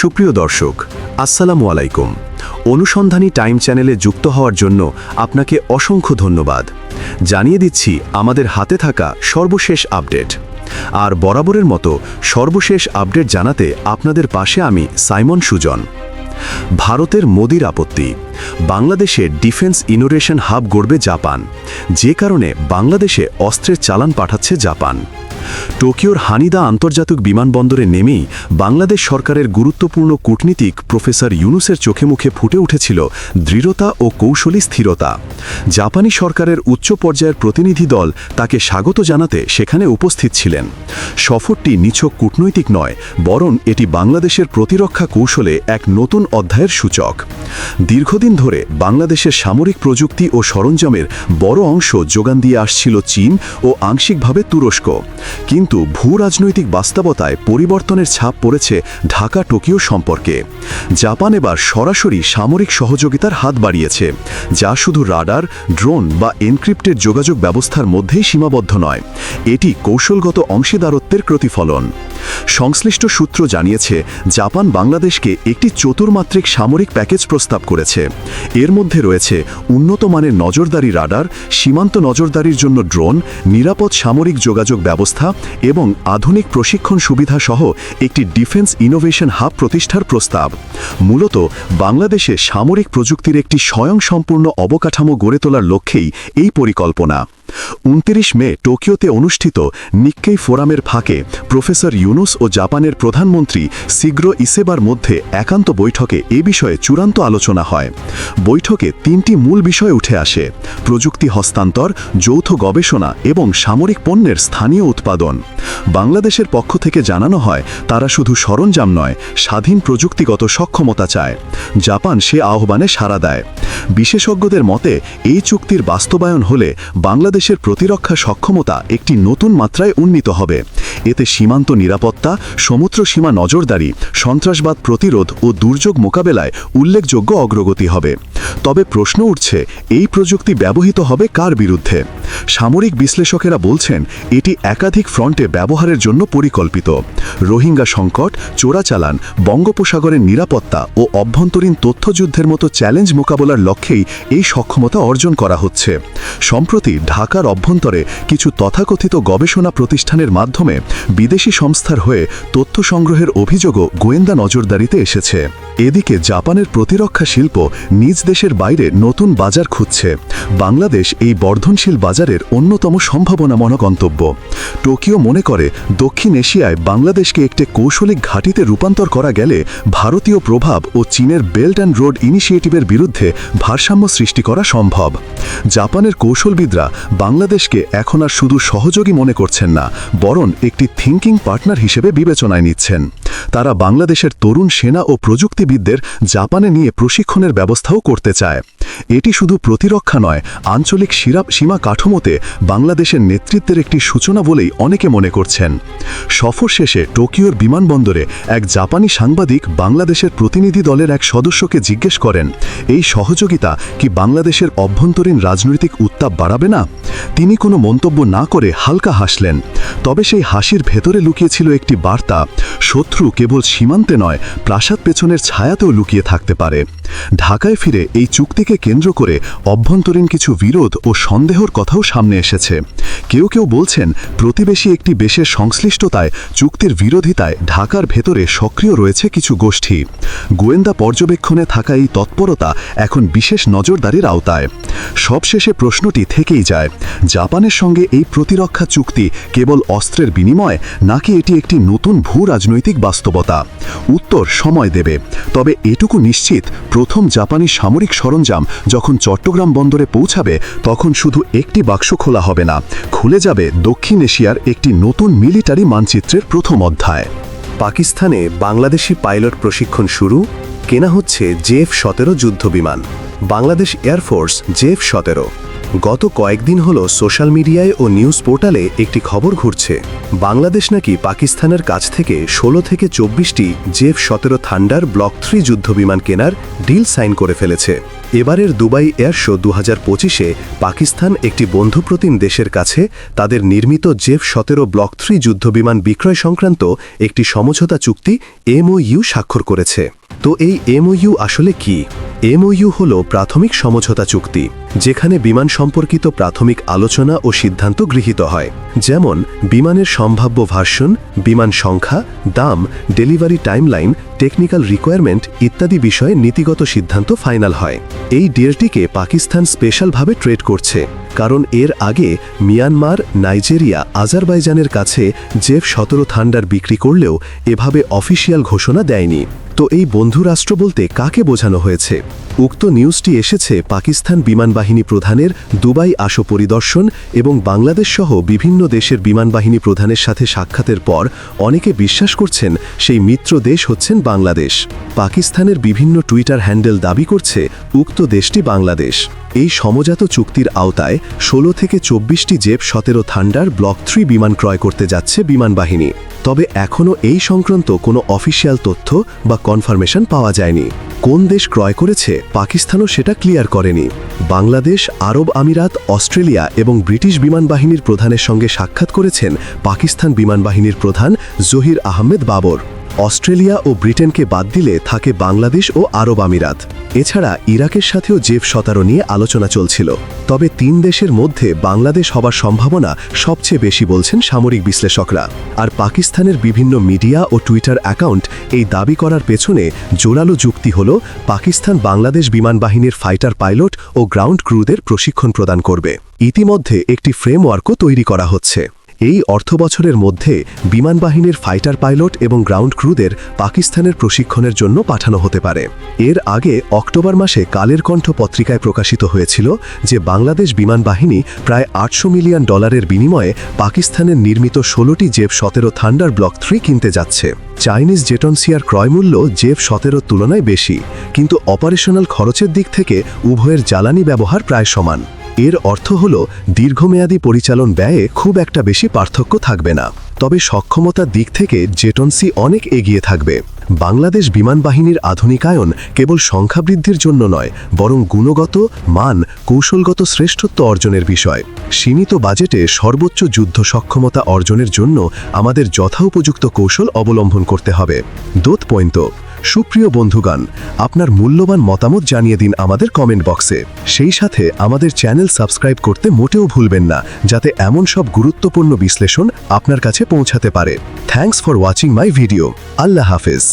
সুপ্রিয় দর্শক, আসসালামু আলাইকুম। অনুসন্ধানী টাইম চ্যানেলে যুক্ত হওয়ার জন্য আপনাকে অসংখ্য ধন্যবাদ। জানিয়ে দিচ্ছি, আমাদের হাতে থাকা সর্বশেষ আপডেট। আর বরাবরের মতো সর্বশেষ আপডেট জানাতে আপনাদের পাশে আমি সাইমন সুজন। ভারতের মোদির আপত্তি, বাংলাদেশে ডিফেন্স ইনোভেশন হাব গড়বে জাপান। যে কারণে বাংলাদেশে অস্ত্রের চালান পাঠাচ্ছে জাপান। টোকিওর হানিদা আন্তর্জাতিক বিমানবন্দরে নেমেই বাংলাদেশ সরকারের গুরুত্বপূর্ণ কূটনীতিক প্রফেসর ইউনুসের চোখে মুখে ফুটে উঠেছিল দৃঢ়তা ও কৌশলী স্থিরতা। জাপানি সরকারের উচ্চ পর্যায়ের প্রতিনিধি দল তাকে স্বাগত জানাতে সেখানে উপস্থিত ছিলেন। সফরটি নিছক কূটনৈতিক নয়, বরং এটি বাংলাদেশের প্রতিরক্ষা কৌশলে এক নতুন অধ্যায়ের সূচক। দীর্ঘদিন ধরে বাংলাদেশের সামরিক প্রযুক্তি ও সরঞ্জামের বড় অংশ যোগান দিয়ে আসছিল চীন ও আংশিকভাবে তুরস্ক। কিন্তু ভূ রাজনৈতিক বাস্তবতায় পরিবর্তনের ছাপ পড়েছে ঢাকা টোকিও সম্পর্কে। জাপান এবার সরাসরি সামরিক সহযোগিতার হাত বাড়িয়েছে, যা শুধু রাডার, ড্রোন বা এনক্রিপ্টেড যোগাযোগ ব্যবস্থার মধ্যেই সীমাবদ্ধ নয়, এটি কৌশলগত অংশীদারত্বের প্রতিফলন। সংশ্লিষ্ট সূত্র জানিয়েছে, জাপান বাংলাদেশকে একটি চতুর্মাত্রিক সামরিক প্যাকেজ প্রস্তাব করেছে। এর মধ্যে রয়েছে উন্নত মানের নজরদারি রাডার, সীমান্ত নজরদারির জন্য ড্রোন, নিরাপদ সামরিক যোগাযোগ ব্যবস্থা এবং আধুনিক প্রশিক্ষণ সুবিধা সহ একটি ডিফেন্স ইনোভেশন হাব প্রতিষ্ঠার প্রস্তাব। মূলত, বাংলাদেশে সামরিক প্রযুক্তির একটি স্বয়ংসম্পূর্ণ অবকাঠামো গড়ে তোলার লক্ষ্যেই এই পরিকল্পনা। উনত্রিশ মে টোকিওতে অনুষ্ঠিত নিক্কেই ফোরামের ফাঁকে প্রফেসর ইউনুস ও জাপানের প্রধানমন্ত্রী শীঘ্র ইসেবার মধ্যে একান্ত বৈঠকে এ বিষয়ে চূড়ান্ত আলোচনা হয়। বৈঠকে তিনটি মূল বিষয় উঠে আসে, প্রযুক্তি হস্তান্তর, যৌথ গবেষণা এবং সামরিক পণ্যের স্থানীয় উৎপাদন। বাংলাদেশের পক্ষ থেকে জানানো হয়, তারা শুধু সরঞ্জাম নয়, স্বাধীন প্রযুক্তিগত সক্ষমতা চায়। জাপান সে আহ্বানে সাড়া দেয়। বিশেষজ্ঞদের মতে, এই চুক্তির বাস্তবায়ন হলে বাংলাদেশের প্রতিরক্ষা সক্ষমতা একটি নতুন মাত্রায় উন্নীত হবে। এতে সীমান্ত নিরাপত্তা, সমুদ্র সীমা নজরদারি, সন্ত্রাসবাদ প্রতিরোধ ও দুর্যোগ মোকাবেলায় উল্লেখযোগ্য অগ্রগতি হবে। তবে প্রশ্ন উঠছে, এই প্রযুক্তি ব্যবহৃত হবে কার বিরুদ্ধে? সামরিক বিশ্লেষকেরা বলছেন, এটি একাধিক ফ্রন্টে ব্যবহারের জন্য পরিকল্পিত। রোহিঙ্গা সংকট, চোরাচালান, বঙ্গোপসাগরের নিরাপত্তা ও অভ্যন্তরীণ তথ্যযুদ্ধের মতো চ্যালেঞ্জ মোকাবেলার লক্ষ্যেই এই সক্ষমতা অর্জন করা হচ্ছে। সম্প্রতি ঢাকার অভ্যন্তরে কিছু তথাকথিত গবেষণা প্রতিষ্ঠানের মাধ্যমে বিদেশি সংস্থার হয়ে তথ্য সংগ্রহের অভিযোগও গোয়েন্দা নজরদারিতে এসেছে। এদিকে জাপানের প্রতিরক্ষা শিল্প নিজ দেশের বাইরে নতুন বাজার খুঁজছে। বাংলাদেশ এই বর্ধনশীল বাজারের অন্যতম সম্ভাবনাময় গন্তব্য। টোকিও মনে করে, দক্ষিণ এশিয়ায় বাংলাদেশকে একটি কৌশলিক ঘাঁটিতে রূপান্তর করা গেলে ভারতীয় প্রভাব ও চীনের বেল্ট অ্যান্ড রোড ইনিশিয়েটিভের বিরুদ্ধে ভারসাম্য সৃষ্টি করা সম্ভব। জাপানের কৌশলবিদরা বাংলাদেশকে এখন আর শুধু সহযোগী মনে করছেন না, বরং একটি থিঙ্কিং পার্টনার হিসেবে বিবেচনায় নিচ্ছেন। তারা বাংলাদেশের তরুণ সেনা ও প্রযুক্তিবিদদের জাপানে নিয়ে প্রশিক্ষণের ব্যবস্থাও করতে চায়। এটি শুধু প্রতিরক্ষা নয়, আঞ্চলিক সিরাপ সীমা কাঠামোতে বাংলাদেশের নেতৃত্বের একটি সূচনা বলেই অনেকে মনে করছেন। সফর শেষে টোকিওর বিমানবন্দরে এক জাপানি সাংবাদিক বাংলাদেশের প্রতিনিধি দলের এক সদস্যকে জিজ্ঞেস করেন, এই সহযোগিতা কি বাংলাদেশের অভ্যন্তরীণ রাজনৈতিক উত্তাপ বাড়াবে না? তিনি কোনো মন্তব্য না করে হালকা হাসলেন। তবে সেই হাসির ভেতরে লুকিয়েছিল একটি বার্তা, শত্রু কেবল সীমান্তে নয়, প্রাসাদ পেছনের ছায়াতেও লুকিয়ে থাকতে পারে। ঢাকায় ফিরে এই চুক্তিকে কেন্দ্র করে অভ্যন্তরীণ কিছু বিরোধ ও সন্দেহর কথাও সামনে এসেছে। কেউ কেউ বলছেন, প্রতিবেশী একটি দেশের সংশ্লিষ্টতায় চুক্তির বিরোধিতায় ঢাকার ভেতরে সক্রিয় রয়েছে কিছু গোষ্ঠী। গোয়েন্দা পর্যবেক্ষণে থাকা এই তৎপরতা এখন বিশেষ নজরদারির আওতায়। সবশেষে প্রশ্নটি থেকেই যায়, জাপানের সঙ্গে এই প্রতিরক্ষা চুক্তি কেবল অস্ত্রের বিনিময় নাকি এটি একটি নতুন ভূ রাজনৈতিক বাস্তবতা? উত্তর সময় দেবে। তবে এটুকু নিশ্চিত, প্রথম জাপানি সামরিক সরঞ্জাম যখন চট্টগ্রাম বন্দরে পৌঁছাবে, তখন শুধু একটি বাক্স খোলা হবে না, খুলে যাবে দক্ষিণ এশিয়ার একটি নতুন মিলিটারি মানচিত্রের প্রথম অধ্যায়। পাকিস্তানে বাংলাদেশি পাইলট প্রশিক্ষণ শুরু, কেনা হচ্ছে জেফ সতেরো যুদ্ধবিমান বাংলাদেশ এয়ারফোর্স জেফ সতেরো। গত কয়েকদিন হল সোশ্যাল মিডিয়ায় ও নিউজ পোর্টালে একটি খবর ঘুরছে। বাংলাদেশ নাকি পাকিস্তানের কাছ থেকে ষোলো থেকে চব্বিশটি জেফ সতেরো থান্ডার ব্লক থ্রি যুদ্ধবিমান কেনার ডিল সাইন করে ফেলেছে। এবারের দুবাই এয়ার শো দু হাজার পঁচিশে পাকিস্তান একটি বন্ধুপ্রতিম দেশের কাছে তাদের নির্মিত জেফ সতেরো ব্লক থ্রি যুদ্ধবিমান বিক্রয় সংক্রান্ত একটি সমঝোতা চুক্তি এমওইউ স্বাক্ষর করেছে। তো এই এমওইউ আসলে কি? এমওইউ হল প্রাথমিক সমঝোতা চুক্তি, যেখানে বিমান সম্পর্কিত প্রাথমিক আলোচনা ও সিদ্ধান্ত গৃহীত হয়। যেমন, বিমানের সম্ভাব্য ভার্সন, বিমান সংখ্যা, দাম, ডেলিভারি টাইমলাইন, টেকনিক্যাল রিকোয়ারমেন্ট ইত্যাদি বিষয়ে নীতিগত সিদ্ধান্ত ফাইনাল হয়। এই ডিলটিকে পাকিস্তান স্পেশালভাবে ট্রেড করছে, কারণ এর আগে মিয়ানমার, নাইজেরিয়া, আজারবাইজানের কাছে জেফ সতেরো থান্ডার বিক্রি করলেও এভাবে অফিসিয়াল ঘোষণা দেয়নি। তো এই বন্ধু রাষ্ট্র বলতে কাকে বোঝানো হয়েছে? উক্ত নিউজটি এসেছে পাকিস্তান বিমান বাহিনী প্রধানের দুবাই আসো পরিদর্শন এবং বাংলাদেশ সহ বিভিন্ন দেশের বিমান বাহিনী প্রধানের সাথে সাক্ষাতের পর অনেকে বিশ্বাস করছেন সেই মিত্র দেশ হচ্ছেন বাংলাদেশ। পাকিস্তানের বিভিন্ন টুইটার হ্যান্ডেল দাবি করছে উক্ত দেশটি বাংলাদেশ। এই সমজাত চুক্তির আওতায় ষোলো থেকে চব্বিশটি জেপ সতেরো থান্ডার ব্লক থ্রি বিমান ক্রয় করতে যাচ্ছে বিমান বাহিনী। তবে এখনও এই সংক্রান্ত কোনো অফিসিয়াল তথ্য বা কনফার্মেশন পাওয়া যায়নি। কোন দেশ ক্রয় করেছে পাকিস্তানও সেটা ক্লিয়ার করেনি। বাংলাদেশ, আরব আমিরাত, অস্ট্রেলিয়া এবং ব্রিটিশ বিমান বাহিনীর প্রধানের সঙ্গে সাক্ষাৎ করেছেন পাকিস্তান বিমান বাহিনীর প্রধান জহির আহমেদ বাবর। অস্ট্রেলিয়া ও ব্রিটেনকে বাদ দিলে থাকে বাংলাদেশ ও আরব আমিরাত। এছাড়া ইরাকের সাথেও জেফ সতারো নিয়ে আলোচনা চলছিল। তবে তিন দেশের মধ্যে বাংলাদেশ হবার সম্ভাবনা সবচেয়ে বেশি বলছেন সামরিক বিশ্লেষকরা। আর পাকিস্তানের বিভিন্ন মিডিয়া ও টুইটার অ্যাকাউন্ট এই দাবি করার পেছনে জোরালো যুক্তি হল, পাকিস্তান বাংলাদেশ বিমান বাহিনীর ফাইটার পাইলট ও গ্রাউন্ড ক্রুদের প্রশিক্ষণ প্রদান করবে। ইতিমধ্যে একটি ফ্রেমওয়ার্কও তৈরি করা হচ্ছে। এই অর্থবছরের মধ্যে বিমান বাহিনীর ফাইটার পাইলট এবং গ্রাউন্ড ক্রুদের পাকিস্তানের প্রশিক্ষণের জন্য পাঠানো হতে পারে। এর আগে অক্টোবর মাসে কালের কণ্ঠ পত্রিকায় প্রকাশিত হয়েছিল যে বাংলাদেশ বিমান বাহিনী প্রায় আটশো মিলিয়ন ডলারের বিনিময়ে পাকিস্তানের নির্মিত ষোলোটি জেব সতেরো থান্ডার ব্লক থ্রি কিনতে যাচ্ছে। চাইনিজ জেটনসিয়ার ক্রয়মূল্য জেব সতেরোর তুলনায় বেশি, কিন্তু অপারেশনাল খরচের দিক থেকে উভয়ের জ্বালানি ব্যবহার প্রায় সমান। এর অর্থ হল দীর্ঘমেয়াদী পরিচালন ব্যয়ে খুব একটা বেশি পার্থক্য থাকবে না। তবে সক্ষমতার দিক থেকে জেটনসি অনেক এগিয়ে থাকবে। বাংলাদেশ বিমান বাহিনীর আধুনিকায়ন কেবল সংখ্যা বৃদ্ধির জন্য নয়, বরং গুণগত, মান, কৌশলগত শ্রেষ্ঠত্ব অর্জনের বিষয়। সীমিত বাজেটে সর্বোচ্চ যুদ্ধ সক্ষমতা অর্জনের জন্য আমাদের যথাউপযুক্ত কৌশল অবলম্বন করতে হবে। দোত পয়েন্ট। সুপ্রিয় বন্ধুগণ, আপনার মূল্যবান মতামত জানিয়ে দিন আমাদের কমেন্ট বক্সে। সেই সাথে আমাদের চ্যানেল সাবস্ক্রাইব করতে মোটেও ভুলবেন না, যাতে এমন সব গুরুত্বপূর্ণ বিশ্লেষণ আপনার কাছে পৌঁছাতে পারে। Thanks for watching my video আল্লাহ হাফেজ।